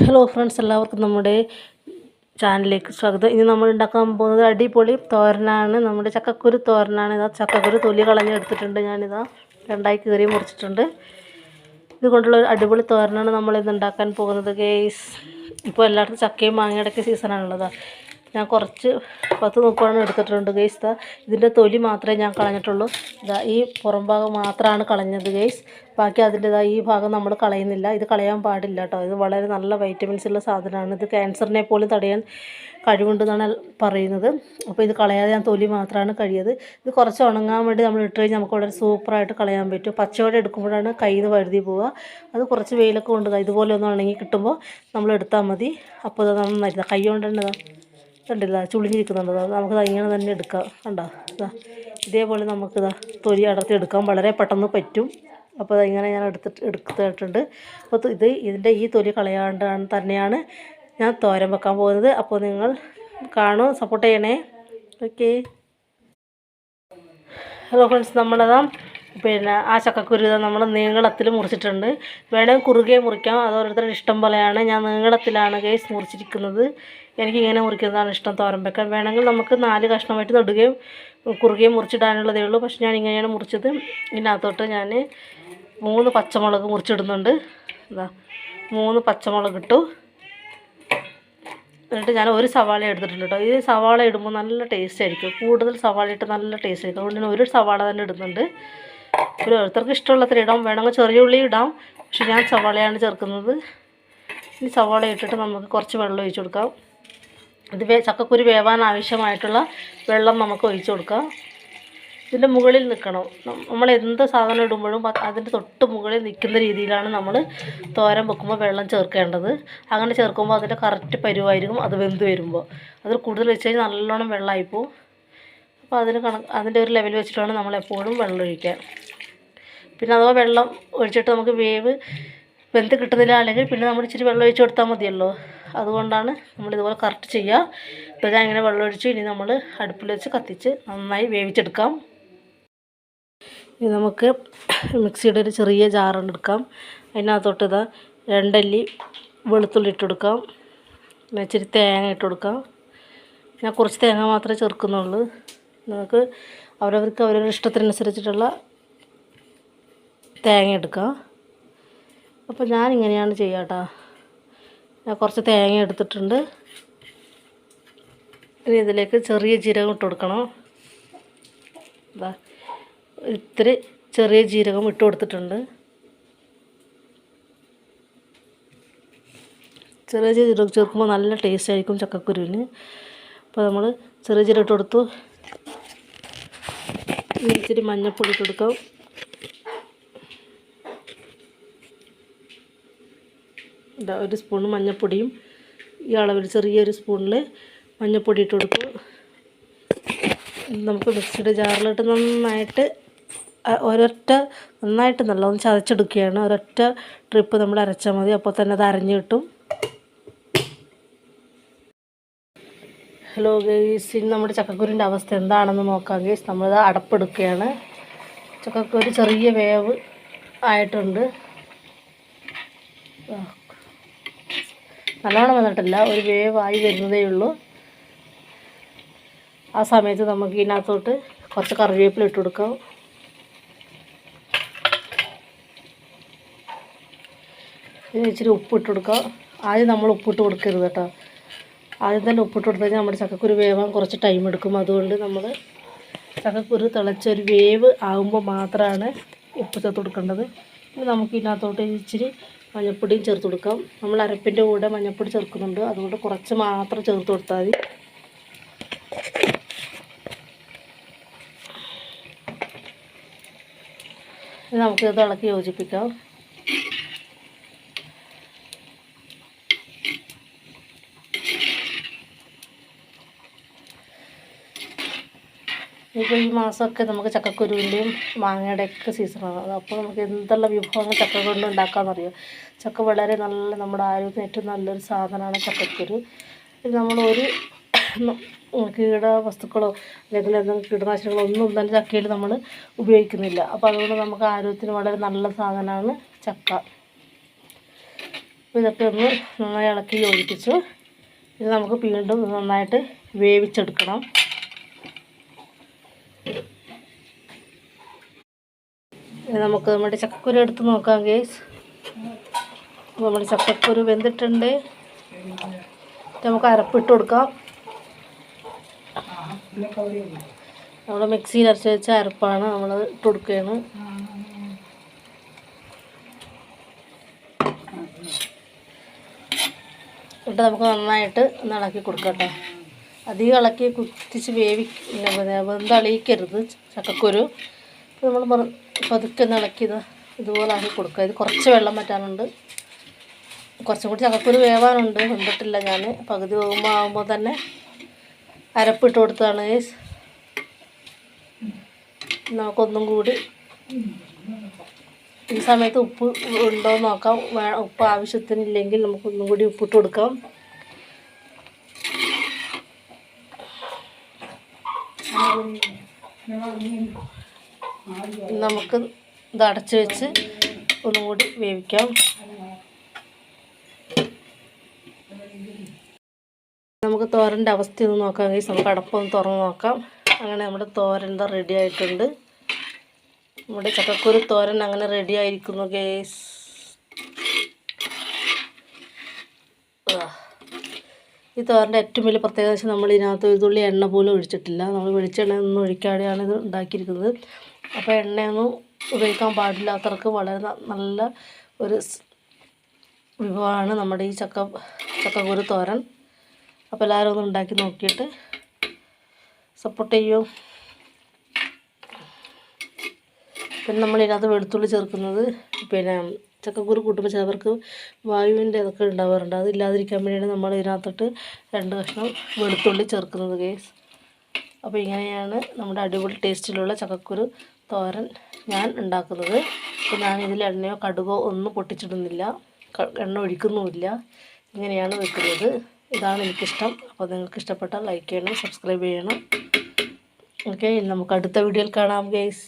Hello friends എല്ലാവർക്കും നമ്മുടെ ചാനലിലേക്ക് സ്വാഗതം. ഇനി നമ്മൾ ഉണ്ടാക്കാൻ പോകുന്നത് അടിപൊളി തോരനാണ്. നമ്മുടെ ചക്കക്കുരു തോരനാണ്. ഇതാ ചക്കക്കുരു തൊലി കളഞ്ഞെടുത്തിട്ടുണ്ട്. ഞാനിതാ രണ്ടായി കീറി മുറിച്ചിട്ടുണ്ട്. ഇതുകൊണ്ടുള്ള അടിപൊളി തോരനാണ് ഇന്ന് ഉണ്ടാക്കാൻ പോകുന്നത് ഗേസ് ഇപ്പോൾ എല്ലായിടത്തും ചക്കയും മാങ്ങയുടെയൊക്കെ സീസണാണുള്ളത് ഞാൻ കുറച്ച് പത്ത് മുപ്പതെണ്ണം എടുത്തിട്ടുണ്ട് ഗൈസ് ഇതാ ഇതിന്റെ തൊലി മാത്രമേ ഞാൻ കളഞ്ഞിട്ടുള്ളൂ. ഇതാ ഈ പുറം ഭാഗം മാത്രമാണ് കളഞ്ഞത് ഗൈസ് ബാക്കി അതിന്റെതാ ഈ ഭാഗം നമ്മൾ കളയുന്നില്ല. ഇത് കളയാൻ പാടില്ല കേട്ടോ ഇത് വളരെ നല്ല വൈറ്റമിൻസ് ഉള്ള സാധനമാണ്. ഇത് ക്യാൻസറിനെ പോലും തടയാൻ കഴിവുണ്ടെന്നാണ് പറയുന്നത്. അപ്പോൾ ഇത് കളയാതെ ഞാൻ തൊലി മാത്രമാണ് കഴിയത് ഇത് കുറച്ച് ഉണങ്ങാൻ വേണ്ടി നമ്മൾ ഇട്ട് കഴിഞ്ഞാൽ നമുക്ക് വളരെ സൂപ്പറായിട്ട് കളയാൻ പറ്റും. പച്ചയോടെ എടുക്കുമ്പോഴാണ് കയ്യിൽ നിന്ന് വഴുതി പോവുക. അത് കുറച്ച് വെയിലൊക്കെ കൊണ്ട് ഇതുപോലെ ഒന്ന് ഉണങ്ങി കിട്ടുമ്പോൾ നമ്മൾ എടുത്താൽ മതി. അപ്പോൾ അത് നന്നായിരുന്നു കൈ കൊണ്ട് കണ്ടില്ല ചുളിഞ്ഞിരിക്കുന്നുണ്ട്. അത് നമുക്ക് ഇങ്ങനെ തന്നെ എടുക്കാം. കണ്ടോ? ഇതാ ഇതേപോലെ നമുക്കിതാ തൊലി അടർത്തി എടുക്കാം. വളരെ പെട്ടെന്ന് പറ്റും. അപ്പോൾ ഇങ്ങനെ ഞാൻ എടുത്തിട്ട് എടുത്തിട്ടുണ്ട്. അപ്പോൾ ഇത് ഇതിന്റെ ഈ തൊലി കളയാണ്ടാണ് തന്നെയാണ് ഞാൻ തോരൻ വെക്കാൻ പോകുന്നത്. അപ്പോൾ നിങ്ങൾ കാണും സപ്പോർട്ട് ചെയ്യണേ. ഓക്കെ. ഹലോ ഫ്രണ്ട്സ് നമ്മളതാ പിന്നെ ആ ചക്കക്കുരു നമ്മൾ നീളത്തിൽ മുറിച്ചിട്ടുണ്ട്. വേണമെങ്കിൽ കുറുകെ മുറിക്കാം. അത് ഓരോരുത്തരുടെ ഇഷ്ടം പോലെയാണ്. ഞാൻ നീളത്തിലാണ് കേസ് മുറിച്ചിരിക്കുന്നത്. എനിക്ക് ഇങ്ങനെ മുറിക്കുന്നതാണ് ഇഷ്ടം. തോരൻ വെക്കാൻ വേണമെങ്കിൽ നമുക്ക് നാല് കഷ്ണമായിട്ട് നടുകയും കുറുകയും മുറിച്ചിടാനുള്ളതേ ഉള്ളൂ. പക്ഷെ ഞാൻ ഇങ്ങനെയാണ് മുറിച്ചത്. ഇതിനകത്തോട്ട് ഞാൻ മൂന്ന് പച്ചമുളക് മുറിച്ചിടുന്നുണ്ട്. എന്താ മൂന്ന് പച്ചമുളക് ഇട്ടു. എന്നിട്ട് ഞാൻ ഒരു സവാള എടുത്തിട്ടുണ്ട് കേട്ടോ. ഈ സവാള ഇടുമ്പോൾ നല്ല ടേസ്റ്റ് ആയിരിക്കും. കൂടുതൽ സവാള ഇട്ട് നല്ല ടേസ്റ്റ് ആയിരിക്കും. അതുകൊണ്ട് ഞാൻ ഒരു സവാള തന്നെ ഇടുന്നുണ്ട്. ഒരു ഓരോരുത്തർക്ക് ഇഷ്ടമുള്ളത്ര ഇടാം. വേണമെങ്കിൽ ചെറിയ ഉള്ളി ഇടാം. പക്ഷെ ഞാൻ സവാളയാണ് ചേർക്കുന്നത്. ഈ സവാള ഇട്ടിട്ട് നമുക്ക് കുറച്ച് വെള്ളം ഒഴിച്ചു കൊടുക്കാം. ഇത് വേ ചക്കക്കുരു വേവാൻ ആവശ്യമായിട്ടുള്ള വെള്ളം നമുക്ക് ഒഴിച്ചു കൊടുക്കാം. ഇതിന്റെ മുകളിൽ നിൽക്കണം. നമ്മൾ എന്ത് സാധനം ഇടുമ്പോഴും അതിന്റെ തൊട്ട് മുകളിൽ നിൽക്കുന്ന രീതിയിലാണ് നമ്മൾ തോരൻ വെക്കുമ്പോൾ വെള്ളം ചേർക്കേണ്ടത്. അങ്ങനെ ചേർക്കുമ്പോൾ അതിന്റെ കറക്റ്റ് പരുവായിരിക്കും അത് വെന്ത് വരുമ്പോൾ. അതിൽ കൂടുതൽ വെച്ച് കഴിഞ്ഞാൽ നല്ലോണം വെള്ളമായിപ്പോവും അപ്പോൾ അതിന് കണക്ക് അതിന്റെ ഒരു ലെവൽ വെച്ചിട്ടാണ് നമ്മളെപ്പോഴും വെള്ളം ഒഴിക്കുക. പിന്നെ അഥവാ വെള്ളം ഒഴിച്ചിട്ട് നമുക്ക് വേവ് വെന്ത് കിട്ടുന്നില്ല. അല്ലെങ്കിൽ പിന്നെ നമ്മൾ ഇച്ചിരി വെള്ളം ഒഴിച്ച് കൊടുത്താൽ മതിയല്ലോ. അതുകൊണ്ടാണ് നമ്മളിതുപോലെ കറക്റ്റ് ചെയ്യുക. ഇപ്പോൾ ഞാൻ ഇങ്ങനെ വെള്ളം ഒഴിച്ച്. ഇനി നമ്മൾ അടുപ്പിൽ വെച്ച് കത്തിച്ച് നന്നായി വേവിച്ചെടുക്കാം. ഇനി നമുക്ക് മിക്സിയുടെ ഒരു ചെറിയ ജാറുണ്ട് എടുക്കാം. അതിനകത്തോട്ട് ഇതാ രണ്ടല്ലി വെളുത്തുള്ളി ഇട്ട് കൊടുക്കാം. പിന്നെ ഇച്ചിരി തേങ്ങ ഇട്ട് കൊടുക്കാം. ഞാൻ കുറച്ച് തേങ്ങ മാത്രമേ ചേർക്കുന്നുള്ളൂ. നമുക്ക് അവരവർക്ക് അവരവരുടെ ഇഷ്ടത്തിനനുസരിച്ചിട്ടുള്ള തേങ്ങ എടുക്കാം. അപ്പോൾ ഞാനിങ്ങനെയാണ് ചെയ്യുക കേട്ടോ ഞാൻ കുറച്ച് തേങ്ങ എടുത്തിട്ടുണ്ട്. ഇനി ഇതിലേക്ക് ചെറിയ ജീരകം ഇട്ട് കൊടുക്കണം. ഇതാ ഇത്തിരി ചെറിയ ജീരകം ഇട്ട് കൊടുത്തിട്ടുണ്ട്. ചെറിയ ജീരകം ചേർക്കുമ്പോൾ നല്ല ടേസ്റ്റ് ആയിരിക്കും ചക്കക്കുരുവിന്. അപ്പോൾ നമ്മൾ ചെറിയ ജീരകം ഇട്ട് കൊടുത്തു. ഇച്ചിരി മഞ്ഞൾപ്പൊടി ഇട്ട് കൊടുക്കാം. ഇതാ ഒരു സ്പൂൺ മഞ്ഞൾപ്പൊടിയും ഈ അളവിൽ ചെറിയൊരു സ്പൂണിൽ മഞ്ഞൾപ്പൊടി ഇട്ട് കൊടുക്കും. നമുക്ക് മിക്സിയുടെ ജാറിലിട്ട് നന്നായിട്ട് ഒരൊറ്റ നന്നായിട്ട് നല്ലോണം ചതച്ചെടുക്കുകയാണ്. ഒരൊറ്റ ട്രിപ്പ് നമ്മൾ അരച്ചാൽ മതി. അപ്പോൾ തന്നെ അത് അരഞ്ഞു കിട്ടും. ഹലോ ഗേസ് ഇനി നമ്മുടെ ചക്കക്കുരിന്റെ അവസ്ഥ എന്താണെന്ന് നോക്കാം ഗേസ് നമ്മളിത് അടപ്പെടുക്കുകയാണ്. ചക്കക്കുരു ചെറിയ വേവ് ആയിട്ടുണ്ട്. നല്ലോണം വന്നിട്ടില്ല ഒരു വേവായി വരുന്നതേ ഉള്ളൂ. ആ സമയത്ത് നമുക്ക് ഇതിനകത്തോട്ട് കുറച്ച് കറിവേപ്പില ഇട്ട് കൊടുക്കാം. ഇതിന് ഇച്ചിരി ഉപ്പിട്ട് കൊടുക്കാം. ആദ്യം നമ്മൾ ഉപ്പിട്ട് കൊടുക്കരുത് കേട്ടോ. ആദ്യം തന്നെ ഉപ്പിട്ട് കൊടുത്തു കഴിഞ്ഞാൽ നമ്മുടെ ചക്കക്കുരു വേവാൻ കുറച്ച് ടൈം എടുക്കും. അതുകൊണ്ട് നമ്മൾ ചക്കക്കുരു തിളച്ചൊരു വേവ് ആകുമ്പോൾ മാത്രമാണ് ഉപ്പ് ചേർത്ത് കൊടുക്കേണ്ടത്. നമുക്ക് ഇതിനകത്തോട്ട് ഇച്ചിരി മഞ്ഞൾപ്പൊടിയും ചേർത്ത് കൊടുക്കാം. നമ്മൾ അരപ്പിന്റെ കൂടെ മഞ്ഞൾപ്പൊടി ചേർക്കുന്നുണ്ട്. അതുകൊണ്ട് കുറച്ച് മാത്രം ചേർത്ത് കൊടുത്താൽ മതി. നമുക്കിത് ഇളക്കി യോജിപ്പിക്കാം. ഇപ്പോൾ ഈ മാസമൊക്കെ നമുക്ക് ചക്കക്കുരുവിന്റെയും മാങ്ങയുടെയൊക്കെ സീസണാണ്. അപ്പോൾ നമുക്ക് എന്തുള്ള വിഭവങ്ങൾ ചക്ക കൊണ്ട് ഉണ്ടാക്കാമെന്നറിയാം? ചക്ക വളരെ നല്ല നമ്മുടെ ആരോഗ്യത്തിന് ഏറ്റവും നല്ലൊരു സാധനമാണ് ചക്കക്കുരു. ഇത് നമ്മളൊരു കീട വസ്തുക്കളോ അല്ലെങ്കിൽ എന്തെങ്കിലും കീടനാശിനികളോ ഒന്നും തന്നെ ചക്കയിൽ നമ്മൾ ഉപയോഗിക്കുന്നില്ല. അപ്പോൾ അതുകൊണ്ട് നമുക്ക് ആരോഗ്യത്തിന് വളരെ നല്ല സാധനമാണ് ചക്ക. ഇതൊക്കെ ഒന്ന് നന്നായി ഇളക്കി യോജിപ്പിച്ചു. ഇത് നമുക്ക് വീണ്ടും നന്നായിട്ട് വേവിച്ചെടുക്കണം. ഇനി നമുക്ക് നമ്മുടെ ചക്കക്കുരു എടുത്ത് നോക്കാം ഗേസ് നമ്മുടെ ചക്കക്കുരു വെന്തിട്ടുണ്ട്. നമുക്ക് അരപ്പിട്ട് കൊടുക്കാം. നമ്മൾ മിക്സിയിൽ അരച്ച് വെച്ച അരപ്പാണ് നമ്മൾ ഇട്ട് കൊടുക്കുകയാണ്. എന്നിട്ട് നമുക്ക് നന്നായിട്ട് ഒന്ന് ഇളക്കി കൊടുക്കട്ടെ കേട്ടോ. അധികം ഇളക്കി കുത്തിച്ച് വേവി വെന്തളിയിക്കരുത് ചക്കക്കുരു. നമ്മൾ പതുക്കെ ഒന്ന് ഇളക്കിയത് ഇതുപോലെ ആക്കി കൊടുക്കുക. ഇത് കുറച്ച് വെള്ളം പറ്റാനുണ്ട് കുറച്ചും കൂടി ചക്കക്കുരു വേവാനുണ്ട്. വെന്തിട്ടില്ല ഞാൻ. പകുതി വേകുമ്പോൾ ആകുമ്പോൾ തന്നെ അരപ്പിട്ട് കൊടുത്താണ്. നമുക്കൊന്നും കൂടി ഈ സമയത്ത് ഉപ്പ് ഉണ്ടോ എന്ന് നോക്കാം ഉപ്പ് ആവശ്യത്തിനില്ലെങ്കിൽ നമുക്കൊന്നും കൂടി ഉപ്പിട്ട് കൊടുക്കാം. നമുക്ക് ഇത് അടച്ച് വെച്ച് ഒന്നുകൂടി വേവിക്കാം. നമുക്ക് തോരന്റെ അവസ്ഥ ഒന്ന് നോക്കാം ഗൈസ് നമുക്ക് അടപ്പൊന്ന് തുറന്ന് നോക്കാം. അങ്ങനെ നമ്മുടെ തോരൻ റെഡി ആയിട്ടുണ്ട്. നമ്മുടെ ചക്കക്കുരു തോരൻ അങ്ങനെ റെഡി ആയിരിക്കുന്നു ഗേസ് ഈ തോരന്റെ ഏറ്റവും വലിയ പ്രത്യേകത വെച്ചാൽ നമ്മൾ ഇതിനകത്ത് ഒരു തുള്ളി എണ്ണ പോലും ഒഴിച്ചിട്ടില്ല. നമ്മൾ വെളിച്ചെണ്ണ ഒന്നും ഒഴിക്കാതെയാണ് ഇത് ഉണ്ടാക്കിയിരിക്കുന്നത്. അപ്പോൾ എണ്ണയൊന്നും ഉപയോഗിക്കാൻ പാടില്ലാത്തവർക്ക് വളരെ നല്ല ഒരു വിഭവമാണ് നമ്മുടെ ഈ ചക്ക ചക്കക്കുരു തോരൻ. അപ്പോൾ എല്ലാവരും ഒന്ന് ഉണ്ടാക്കി നോക്കിയിട്ട് സപ്പോർട്ട് ചെയ്യൂ. പിന്നെ നമ്മൾ ഇതിനകത്ത് വെളുത്തുള്ളി ചേർക്കുന്നത് പിന്നെ ചക്കക്കുരു കൂട്ടുമ്പോൾ ചിലവർക്ക് വായുവിന്റെ ഇതൊക്കെ ഉണ്ടാവാറുണ്ട്. അതില്ലാതിരിക്കാൻ വേണ്ടിയാണ് നമ്മൾ ഇതിനകത്തോട്ട് രണ്ട് കഷ്ണം വെളുത്തുള്ളി ചേർക്കുന്നത് കേസ് അപ്പോൾ ഇങ്ങനെയാണ് നമ്മുടെ അടിപൊളി ടേസ്റ്റിലുള്ള ചക്കക്കുരു തോരൻ ഞാൻ ഉണ്ടാക്കുന്നത്. അപ്പോൾ ഞാൻ ഇതിൽ എണ്ണയോ കടുകോ ഒന്നും പൊട്ടിച്ചിടുന്നില്ല. എണ്ണ ഒഴിക്കുന്നുമില്ല. ഇങ്ങനെയാണ് വെക്കുന്നത്. ഇതാണ് എനിക്കിഷ്ടം. അപ്പോൾ നിങ്ങൾക്ക് ഇഷ്ടപ്പെട്ടാൽ ലൈക്ക് ചെയ്യണം സബ്സ്ക്രൈബ് ചെയ്യണം. ഓക്കെ നമുക്ക് അടുത്ത വീഡിയോയിൽ കാണാം ഗേസ്